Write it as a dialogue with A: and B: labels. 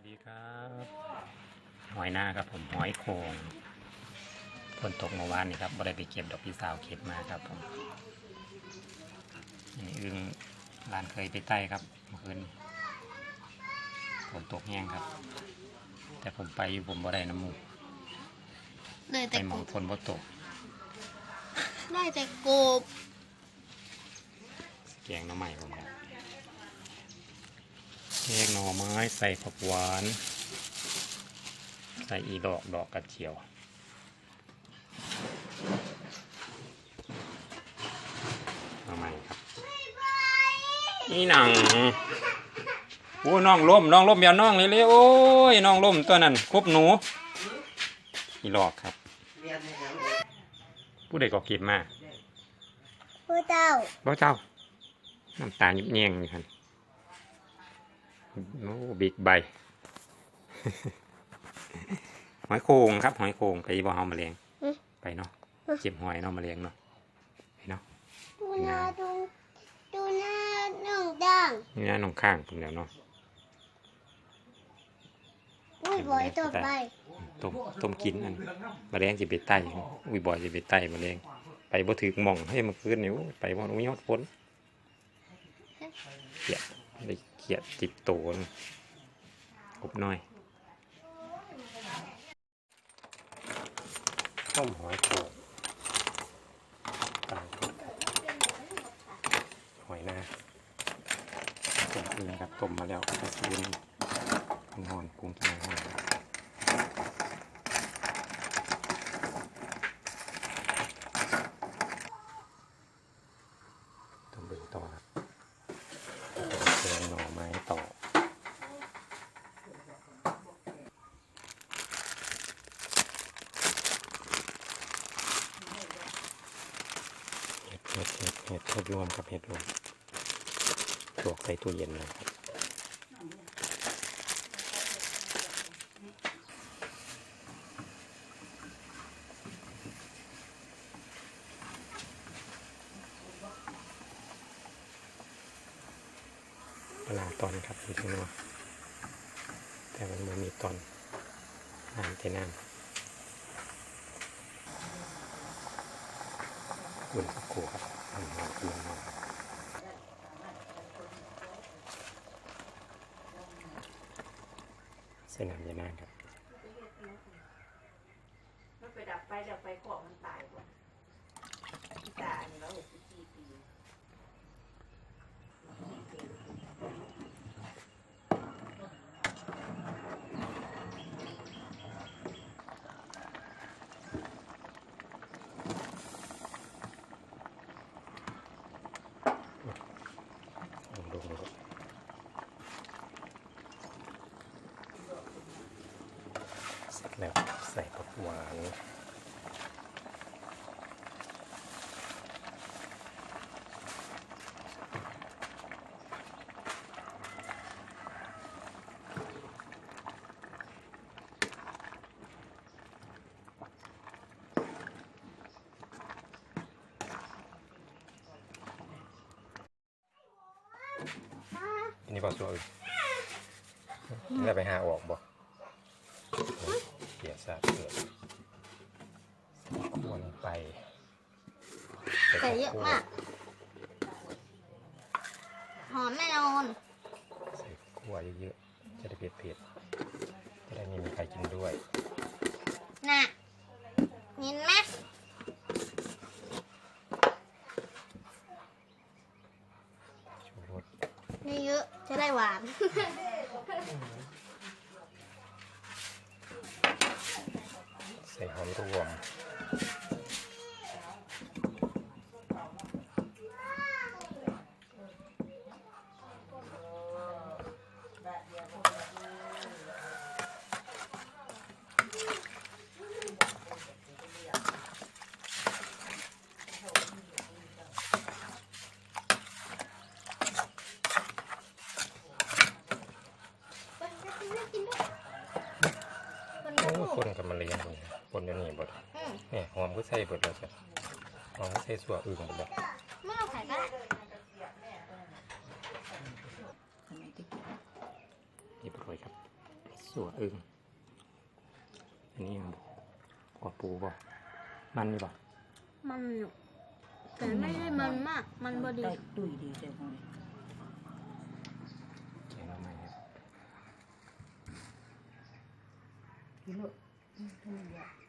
A: วัสดีครับหอยหน้าครับผมหอยโขงฝนตกเมื่อวานนี่ครับบ่ได้ไปเก็บดอกพี่สาวเก็บมาครับผมนี่อึงร้านเคยไปใต้ครับเมื่อคืนฝนตกแห้งครับ แต่ผมไปอยู่ผมบ่ได้น้ำมูก
B: ได้
A: ไป
B: แต่
A: หม
B: ก
A: อง
B: บ
A: ฝนบ่ตก
B: ได้แต่กบ
A: แกงหน้ำใหม่ผมครับ แกงหน่อไม้ใส่ผักหวาน ใส่อีดอกดอกกระเจียวมาใหม่ครับ นี่หนังโอ้น้องล่มน้องล่มอย่าน้องเลยเลยโอ้ยน้องล่มตัวนั้นครบหนูอีหลอกครับ ผู้ใดก็กินมา
B: พระเจ้า
A: บ่เจ้าน้ำตาหยิบเนียงอยู่คัน โอ้บิ๊กใบหอยโขงครับหอยโขงไปบ่เฮามาเลี้ยงไปเนาะเจ็บหอยเนาะมาเลี้ยงเนาะไปเนาะ
B: ดูหน้าดูดูหน้าหนึ่งดัง
A: นี่นะน้องข้างผมเดี๋ยวเนาะ
B: อุ้ยบอยต่อไป
A: ต้มต้มกินอันมาเลี้ยงสิไปใต้อุ้ยบ่อยสิไปใต้มาเลี้ยงไปบ่ถึกหม่องให้มาคืนนี่โอ้ยไปบ่มีฮอดฝนเกลียด ได้เกลียดจิบโตนกบหน้อย ต้มหอยโขงตามหอยนาต้มเองครับต้มมาแล้วกระซื้อนอนปรุงกินอาหารต้มเบิ่งต่อครับแกงหน่อไม้ต่อ เห็ดเห็ดเห็ดเห็ดรวมกับเห็ดรวมลวกใส่ตู้เย็นเลยครับปลาตอนครับคุณที่นัวแต่มันไม่มีตอนน้ำแต่น้ำ อุ่นสักครูครับน้ำหอมอุ่นหอมเส้นน้ำยานาครับ
C: มันไปดับไปดับไปขอมันตายก่อนตายแล้วหกสิบสี่ปี
A: ลงดูดูเสร็จแล้วใส่ผัก หวานอันนี้บอกตัวอื่นแล้วไปหาออกบอก เสียสาดเกิดควรไป
B: ใส่เยอะมาก หอมแน่นอน
A: ใส่ขั่วเยอะๆ จะได้เผ็ดเผ็ดๆ จะได้ไม่มีใครกินด้วย
B: น่ะเห็นไหม
A: ชูรส
B: นี่เยอะจะได้หวาน
A: ใส่หอมรวม
B: มัน
A: โอ้
B: ก็
A: ยคนกับมะเร็งค นนี้คนเดี๋ยวนี้บด
B: อืม
A: เนี่ยหอมก็ใส่เบดแล้วจ้ะหอมก็ใส่สัวอื่นหมดแล้ว
B: ไม่เอาไข่ก็ได้
A: หยิบไปเลยครับ สัวอึ่งอันนี้ยังกว่าปูบ่มันนี่บ่
B: มันอยู่แต่ไม่ได้มันมาก มันบดี
C: ได้ตุยดีจังเลย
A: เขียนเอาใหม่ครับ
C: กิโลอืมทำไมอยาก